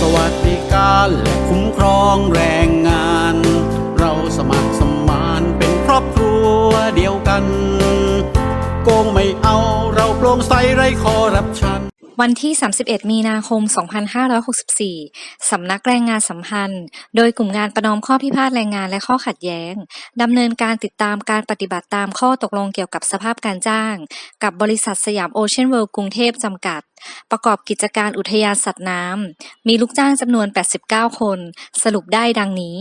สวัสดิการและคุ้มครองแรงงาน เราสมัครสมานเป็นครอบครัวเดียวกัน โกงไม่เอาเราโปร่งใสไร้คอรับชัน วันที่ 31 มีนาคม 2564 สำนักแรงงานสัมพันธ์ โดยกลุ่มงานประนอมข้อพิพาทแรงงานและข้อขัดแย้ง ดำเนินการติดตามการปฏิบัติตามข้อตกลงเกี่ยวกับสภาพการจ้าง กับบริษัทสยามโอเชียนเวิลด์กรุงเทพจำกัด ประกอบกิจการอุทยานสัตว์น้ำ มีลูกจ้างจำนวน 89 คน สรุปได้ดังนี้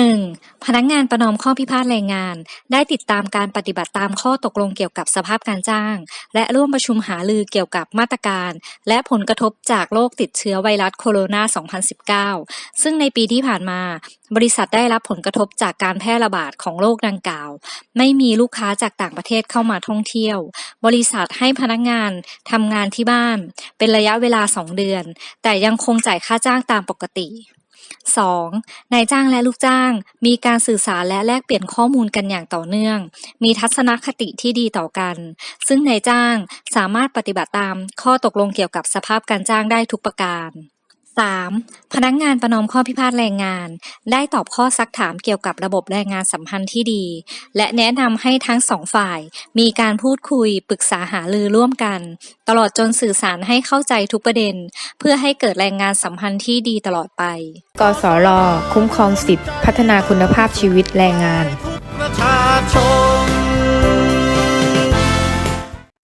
1. พนักงานประนอมข้อพิพาทแรงงาน ได้ติดตามการปฏิบัติตามข้อตกลงเกี่ยวกับสภาพการจ้าง และร่วมประชุมหารือเกี่ยวกับมาตรการ และผลกระทบจากโรคติดเชื้อไวรัสโคโรนา 2019 ซึ่งในปีที่ผ่านมา บริษัทได้รับผลกระทบจากการแพร่ระบาดของโรคดังกล่าว ไม่มีลูกค้าจากต่างประเทศเข้ามาท่องเที่ยว บริษัทให้พนักงานทำงานที่บ้าน เป็นระยะเวลา 2 เดือน แต่ยังคงจ่ายค่าจ้างตามปกติ 2. นายจ้างและลูกจ้าง มีการสื่อสารและแลกเปลี่ยนข้อมูลกันอย่างต่อเนื่อง มีทัศนคติที่ดีต่อกัน ซึ่งนายจ้างสามารถปฏิบัติตามข้อตกลงเกี่ยวกับสภาพการจ้างได้ทุกประการ 3. พนักงานประนอมข้อพิพาทแรงงาน ได้ตอบข้อซักถามเกี่ยวกับระบบแรงงานสัมพันธ์ที่ดี และแนะนำให้ทั้งสองฝ่าย มีการพูดคุยปรึกษาหารือร่วมกัน ตลอดจนสื่อสารให้เข้าใจทุกประเด็น เพื่อให้เกิดแรงงานสัมพันธ์ที่ดีตลอดไป กสรคุ้มครองสิทธิพัฒนาคุณภาพชีวิตแรงงานประชาชน